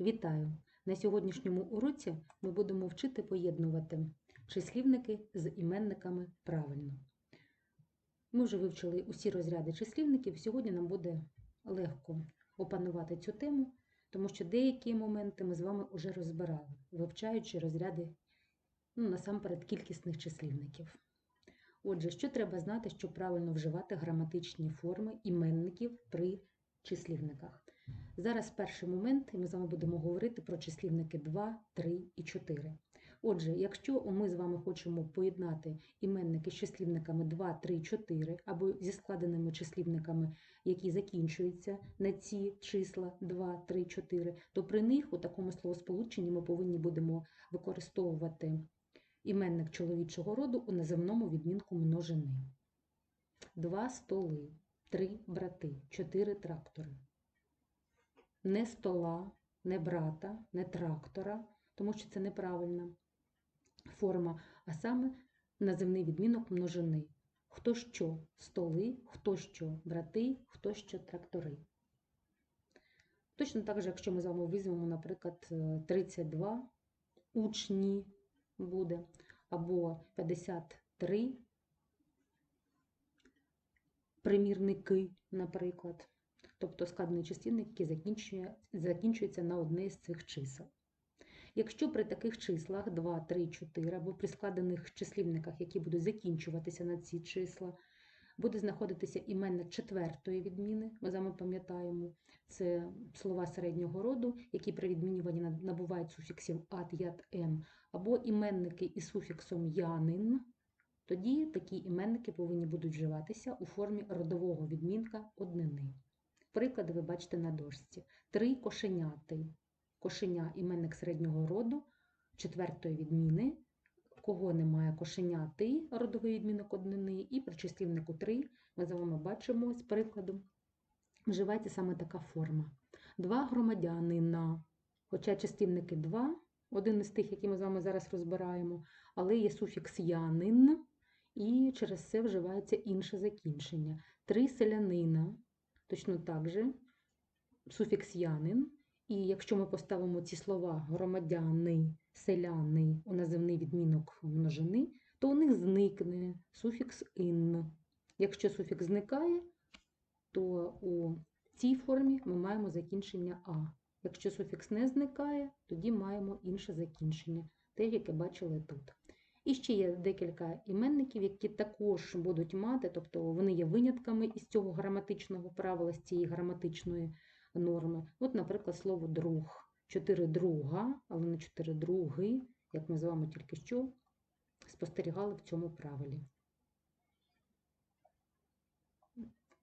Вітаю! На сьогоднішньому уроці ми будемо вчити поєднувати числівники з іменниками правильно. Ми вже вивчили усі розряди числівників. Сьогодні нам буде легко опанувати цю тему, тому що деякі моменти ми з вами вже розбирали, вивчаючи розряди ну, насамперед кількісних числівників. Отже, що треба знати, щоб правильно вживати граматичні форми іменників при числівниках? Зараз перший момент, і ми з вами будемо говорити про числівники 2, 3 і 4. Отже, якщо ми з вами хочемо поєднати іменники з числівниками 2, 3, 4, або зі складеними числівниками, які закінчуються на ці числа 2, 3, 4, то при них у такому словосполученні ми повинні будемо використовувати іменник чоловічого роду у називному відмінку множини. Два столи, три брати, чотири трактори не стола, не брата, не трактора, тому що це неправильна форма, а саме називний відмінок множини. Хто що столи, хто що брати, хто що трактори. Точно так же, якщо ми з вами візьмемо, наприклад, 32 учні буде, або 53 примірники, наприклад тобто складний числівник, який закінчує, закінчується на одне з цих чисел. Якщо при таких числах 2, 3, 4 або при складених числівниках, які будуть закінчуватися на ці числа, буде знаходитися іменник четвертої відміни, ми з вами пам'ятаємо, це слова середнього роду, які при відмінюванні набувають суфіксів ат, ят, ен, або іменники із суфіксом янин, тоді такі іменники повинні будуть вживатися у формі родового відмінка однини. Приклади ви бачите на дошці. Три кошеняти. Кошеня іменник середнього роду, четвертої відміни. Кого немає кошеняти, родовий відмінок однини, і при числівнику 3 ми з вами бачимо з прикладом. Вживається саме така форма. Два громадянина. Хоча числівники 2, один із тих, які ми з вами зараз розбираємо, але є суфікс янин, і через це вживається інше закінчення. Три селянина. Точно так же суфікс янин. І якщо ми поставимо ці слова громадяни, селяни у називний відмінок множини, то у них зникне суфікс ин. Якщо суфікс зникає, то у цій формі ми маємо закінчення А. Якщо суфікс не зникає, тоді маємо інше закінчення, те, яке бачили тут. І ще є декілька іменників, які також будуть мати, тобто вони є винятками із цього граматичного правила, з цієї граматичної норми. От, наприклад, слово друг. Чотири друга, але не чотири други, як ми з вами тільки що спостерігали в цьому правилі.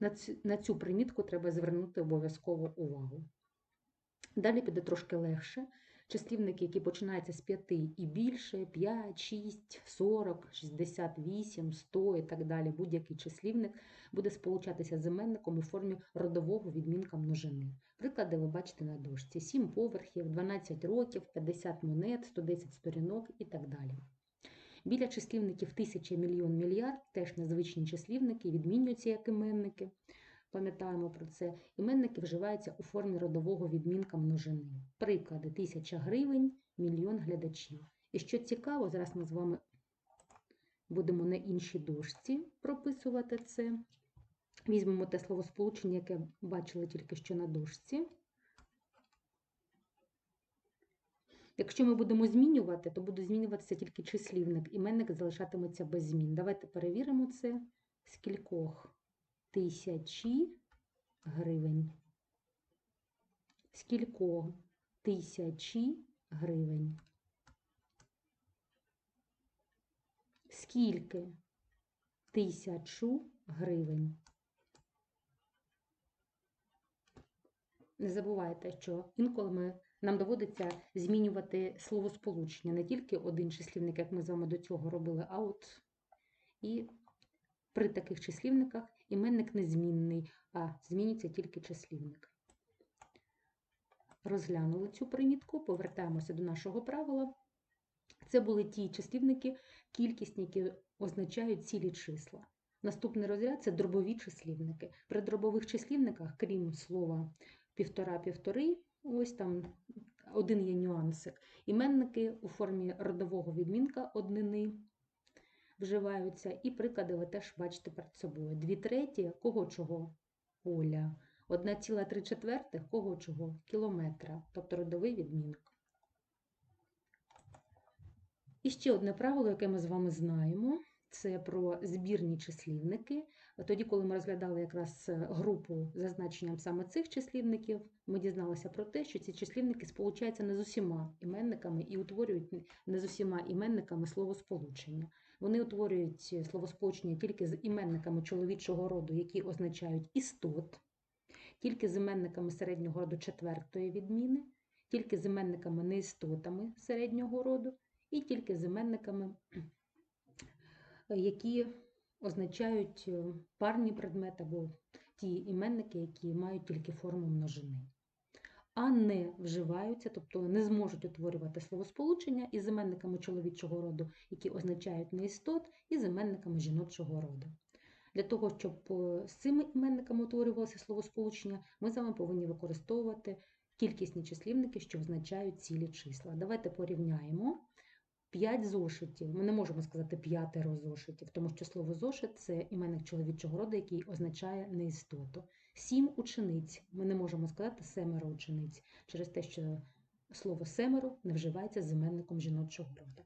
На цю, на цю примітку треба звернути обов'язково увагу. Далі піде трошки легше числівники, які починаються з 5 і більше, 5, 6, 40, 68, 100 і так далі, будь-який числівник буде сполучатися з іменником у формі родового відмінка множини. Приклади ви бачите на дошці: 7 поверхів, 12 років, 50 монет, 110 сторінок і так далі. Біля числівників тисяча, мільйон, мільярд теж незвичні числівники, відмінюються як іменники пам'ятаємо про це, іменники вживаються у формі родового відмінка множини. Приклади тисяча гривень, мільйон глядачів. І що цікаво, зараз ми з вами будемо на іншій дошці прописувати це. Візьмемо те словосполучення, яке бачили тільки що на дошці. Якщо ми будемо змінювати, то буде змінюватися тільки числівник. Іменник залишатиметься без змін. Давайте перевіримо це з кількох тисячі гривень. Скілько тисячі гривень? Скільки тисячу гривень? Не забувайте, що інколи ми, нам доводиться змінювати словосполучення, не тільки один числівник, як ми з вами до цього робили, а от і при таких числівниках іменник незмінний, а зміниться тільки числівник. Розглянули цю примітку, повертаємося до нашого правила. Це були ті числівники, кількісні, які означають цілі числа. Наступний розряд це дробові числівники. При дробових числівниках, крім слова півтора-півтори, ось там один є нюансик. Іменники у формі родового відмінка однини вживаються, і приклади ви теж бачите перед собою. Дві треті кого чого? Оля. 1,3 четвертих кого чого? Кілометра, тобто родовий відмінок. І ще одне правило, яке ми з вами знаємо, це про збірні числівники. Тоді, коли ми розглядали якраз е, групу за значенням саме цих числівників, ми дізналися про те, що ці числівники сполучаються не з усіма іменниками і утворюють не з усіма іменниками словосполучення. Вони утворюють словосполучення тільки з іменниками чоловічого роду, які означають істот, тільки з іменниками середнього роду четвертої відміни, тільки з іменниками неістотами середнього роду, і тільки з іменниками, які означають е, парні предмети або ті іменники, які мають тільки форму множини. А не вживаються, тобто не зможуть утворювати словосполучення із іменниками чоловічого роду, які означають неістот, і з іменниками жіночого роду. Для того, щоб е, з цими іменниками утворювалося словосполучення, ми з вами повинні використовувати кількісні числівники, що означають цілі числа. Давайте порівняємо. 5 зошитів. Ми не можемо сказати п'ятеро зошитів, тому що слово зошит це іменник чоловічого роду, який означає неістоту. Сім учениць. Ми не можемо сказати семеро учениць через те, що слово семеро не вживається з іменником жіночого роду.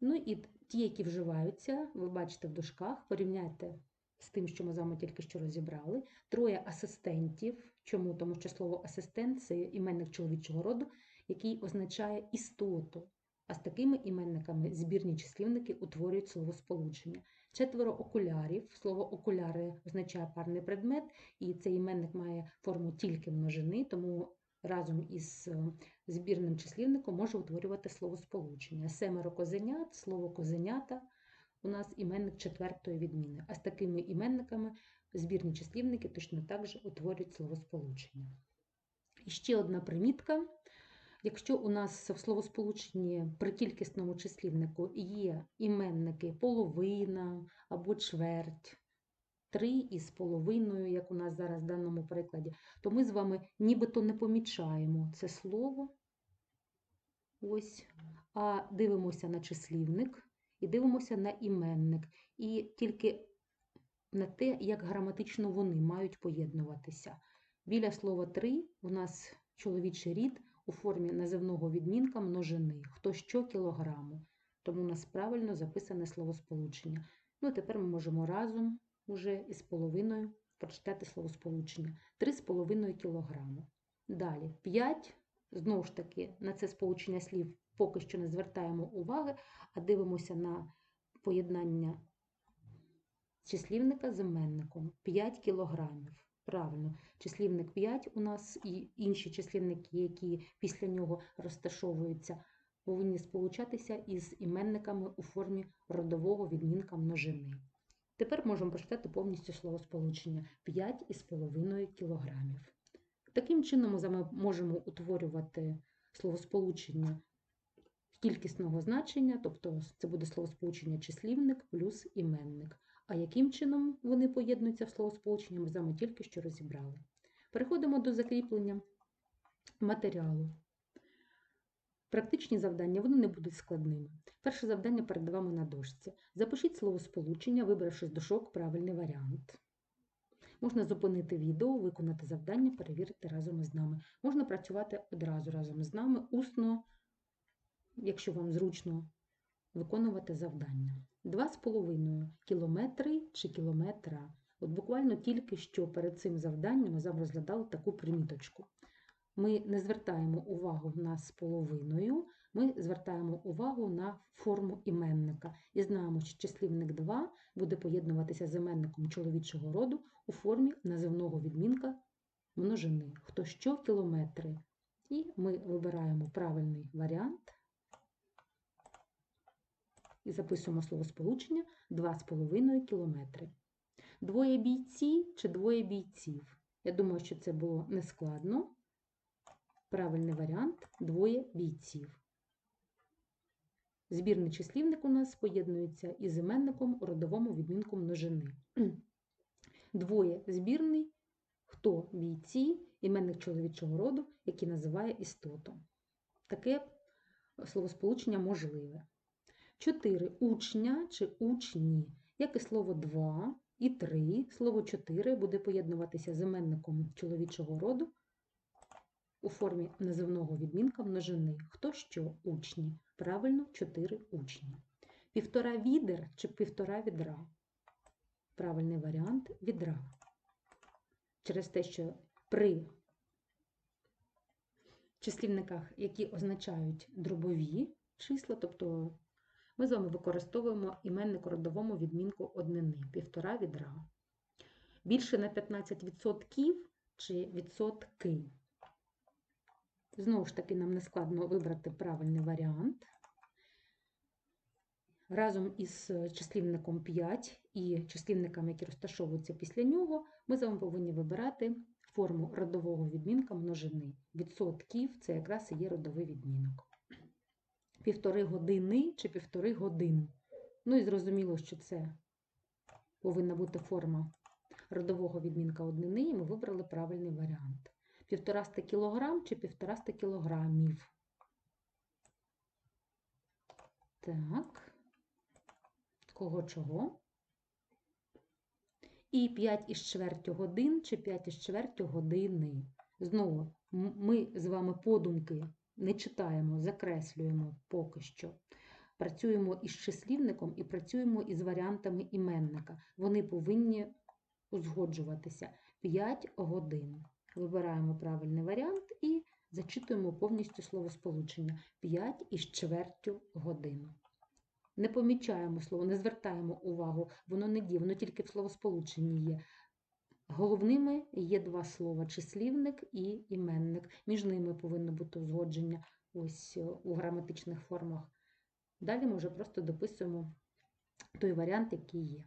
Ну і ті, які вживаються, ви бачите в дужках, порівняйте з тим, що ми з вами тільки що розібрали. Троє асистентів. Чому? Тому що слово асистент це іменник чоловічого роду, який означає істоту. А з такими іменниками збірні числівники утворюють словосполучення. Четверо окулярів. Слово окуляри означає парний предмет, і цей іменник має форму тільки множини, тому разом із е, збірним числівником може утворювати словосполучення. Семеро козенят, слово козенята у нас іменник четвертої відміни. А з такими іменниками збірні числівники точно так же утворюють словосполучення. І ще одна примітка. Якщо у нас в словосполученні при кількісному числівнику є іменники половина або чверть, три із половиною, як у нас зараз в даному прикладі, то ми з вами нібито не помічаємо це слово. Ось, а дивимося на числівник і дивимося на іменник. І тільки на те, як граматично вони мають поєднуватися. Біля слова три у нас чоловічий рід у формі називного відмінка множини, хто що кілограму. Тому у нас правильно записане словосполучення. Ну, тепер ми можемо разом уже із половиною прочитати словосполучення 3,5 кілограму. Далі 5, знову ж таки, на це сполучення слів поки що не звертаємо уваги, а дивимося на поєднання числівника з іменником 5 кілограмів. Правильно, числівник 5 у нас і інші числівники, які після нього розташовуються, повинні сполучатися із іменниками у формі родового відмінка множини. Тепер можемо прочитати повністю словосполучення 5,5 кг. Таким чином ми можемо утворювати словосполучення кількісного значення, тобто це буде словосполучення числівник плюс іменник. А яким чином вони поєднуються в словосполучення, ми з вами тільки що розібрали. Переходимо до закріплення матеріалу. Практичні завдання вони не будуть складними. Перше завдання перед вами на дошці. Запишіть словосполучення, вибравши з дошок правильний варіант. Можна зупинити відео, виконати завдання, перевірити разом із нами. Можна працювати одразу разом з нами, усно, якщо вам зручно виконувати завдання. 2,5 кілометри чи кілометра. От буквально тільки що перед цим завданням ми розглядали таку приміточку. Ми не звертаємо увагу на з половиною, ми звертаємо увагу на форму іменника і знаємо, що числівник 2 буде поєднуватися з іменником чоловічого роду у формі називного відмінка множини. Хто що кілометри. І ми вибираємо правильний варіант і записуємо словосполучення 2,5 кілометри. Двоє бійці чи двоє бійців. Я думаю, що це було нескладно. Правильний варіант двоє бійців. Збірний числівник у нас поєднується із іменником у родовому відмінку множини. Двоє збірний, хто бійці, іменник чоловічого роду, який називає істоту. Таке словосполучення можливе. 4. Учня чи учні. Як і слово два і три, слово 4 буде поєднуватися з іменником чоловічого роду у формі називного відмінка множини. Хто що учні? Правильно, 4 учні. Півтора відер чи півтора відра. Правильний варіант відра. Через те, що при числівниках, які означають дробові числа, тобто ми з вами використовуємо іменник родовому відмінку однини півтора відра. Більше на 15% чи відсотки. Знову ж таки, нам не складно вибрати правильний варіант. Разом із числівником 5 і числівниками, які розташовуються після нього, ми з вами повинні вибирати форму родового відмінка множини. Відсотків це якраз і є родовий відмінок. Півтори години чи півтори годин. Ну і зрозуміло, що це повинна бути форма родового відмінка однини, і ми вибрали правильний варіант. Півтораста кілограм чи півтораста кілограмів. Так, кого чого? І 5 із чвертю годин чи 5 із чвертю години. Знову, ми з вами подумки не читаємо, закреслюємо поки що. Працюємо із числівником і працюємо із варіантами іменника. Вони повинні узгоджуватися 5 годин. Вибираємо правильний варіант і зачитуємо повністю словосполучення 5 із чвертю годин. Не помічаємо слово, не звертаємо увагу, воно не діє, воно тільки в словосполученні є. Головними є два слова числівник і іменник. Між ними повинно бути узгодження ось е, у граматичних формах. Далі ми вже просто дописуємо той варіант, який є.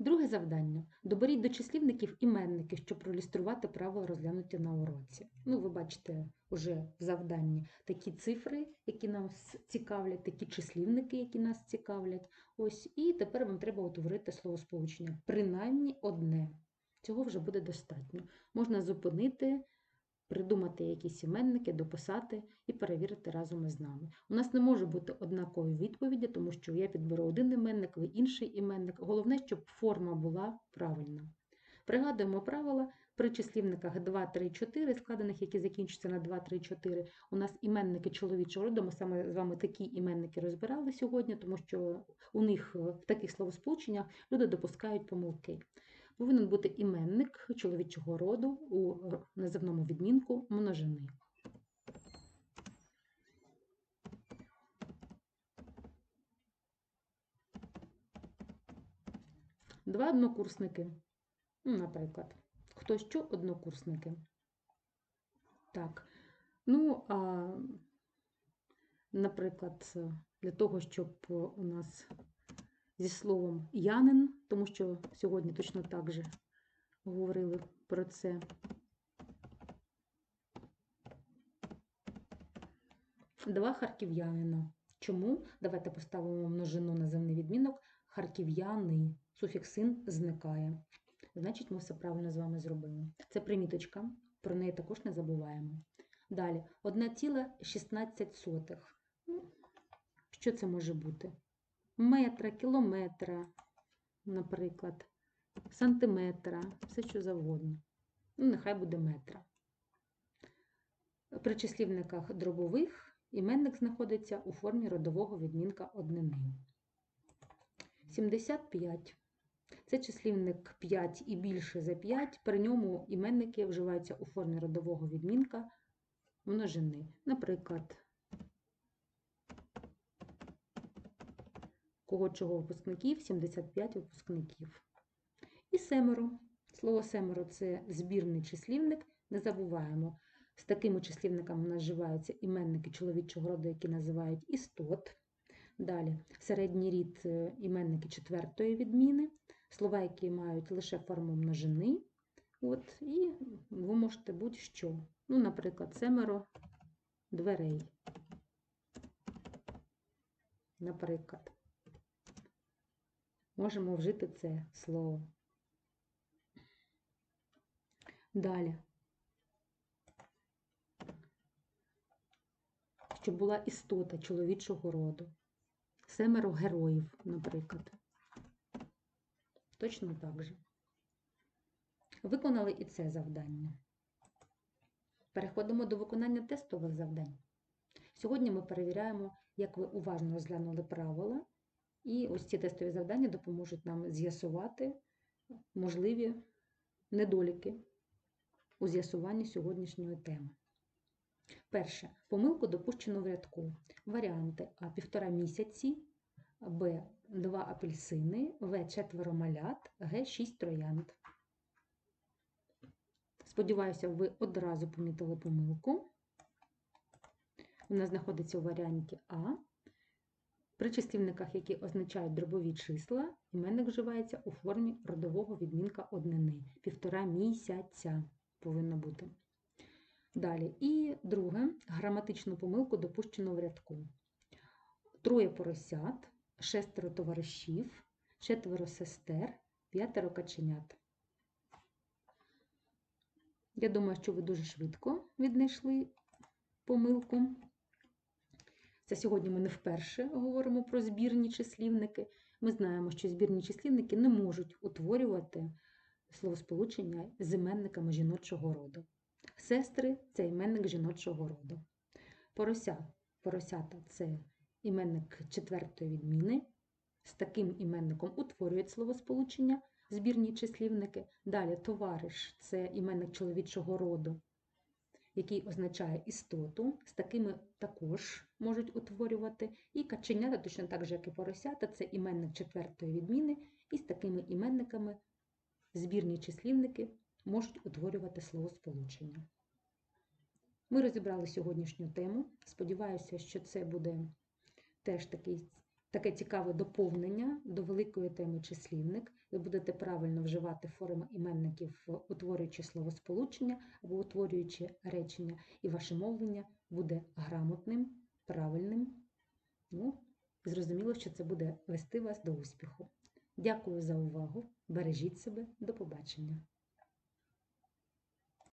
Друге завдання. Доберіть до числівників іменники, щоб проілюструвати правила розглянуті на уроці. Ну, ви бачите вже в завданні такі цифри, які нас цікавлять, такі числівники, які нас цікавлять. Ось, І тепер вам треба утворити словосполучення. Принаймні одне. Цього вже буде достатньо. Можна зупинити придумати якісь іменники, дописати і перевірити разом із нами. У нас не може бути однакової відповіді, тому що я підберу один іменник, ви інший іменник. Головне, щоб форма була правильна. Пригадуємо правила. При числівниках 2, 3, 4, складених, які закінчуються на 2, 3, 4, у нас іменники чоловічого роду. Ми саме з вами такі іменники розбирали сьогодні, тому що у них в таких словосполученнях люди допускають помилки повинен бути іменник чоловічого роду у називному відмінку множини. Два однокурсники. Ну, Наприклад, хто що однокурсники. Так, ну, а, наприклад, для того, щоб у нас зі словом янин, тому що сьогодні точно так же говорили про це. Два харків'янина. Чому? Давайте поставимо множину називний відмінок. Харків'яни. Суфікс син зникає. Значить, ми все правильно з вами зробили. Це приміточка, про неї також не забуваємо. Далі, 1,16. Ну, Що це може бути? Метра, кілометра, наприклад, сантиметра, все що завгодно. Ну, нехай буде метра. При числівниках дробових іменник знаходиться у формі родового відмінка однини. 75. Це числівник 5 і більше за 5, при ньому іменники вживаються у формі родового відмінка множини. Наприклад, кого чого випускників 75 випускників. І семеро. Слово семеро це збірний числівник. Не забуваємо, з такими числівниками у нас вживаються іменники чоловічого роду, які називають істот. Далі середній рід е, іменники четвертої відміни, слова, які мають лише форму множини. От, І ви можете будь-що. Ну, Наприклад, семеро дверей. Наприклад можемо вжити це слово. Далі. щоб була істота чоловічого роду. Семеро героїв, наприклад. Точно так же. Виконали і це завдання. Переходимо до виконання тестових завдань. Сьогодні ми перевіряємо, як ви уважно розглянули правила, і ось ці тестові завдання допоможуть нам з'ясувати можливі недоліки у з'ясуванні сьогоднішньої теми. Перше. Помилку допущено в рядку. Варіанти А півтора місяці, Б. Два апельсини, В. Четверо малят, Г. Шість троянд. Сподіваюся, ви одразу помітили помилку. Вона знаходиться у варіанті А. При числівниках, які означають дробові числа, іменник вживається у формі родового відмінка однини. Півтора місяця повинно бути. Далі. І друге, граматичну помилку допущено в рядку. Троє поросят, шестеро товаришів, четверо сестер, п'ятеро каченят. Я думаю, що ви дуже швидко віднайшли помилку. Це сьогодні ми не вперше говоримо про збірні числівники. Ми знаємо, що збірні числівники не можуть утворювати словосполучення з іменниками жіночого роду. Сестри це іменник жіночого роду. Порося, поросята це іменник четвертої відміни. З таким іменником утворюють словосполучення збірні числівники. Далі товариш це іменник чоловічого роду, який означає істоту. З такими також можуть утворювати. І каченята, точно так же, як і поросята, це іменник четвертої відміни, і з такими іменниками збірні числівники можуть утворювати словосполучення. Ми розібрали сьогоднішню тему. Сподіваюся, що це буде теж такий, таке цікаве доповнення до великої теми числівник. Ви будете правильно вживати форми іменників, утворюючи словосполучення або утворюючи речення, і ваше мовлення буде грамотним, правильним. Ну, зрозуміло, що це буде вести вас до успіху. Дякую за увагу. Бережіть себе, до побачення!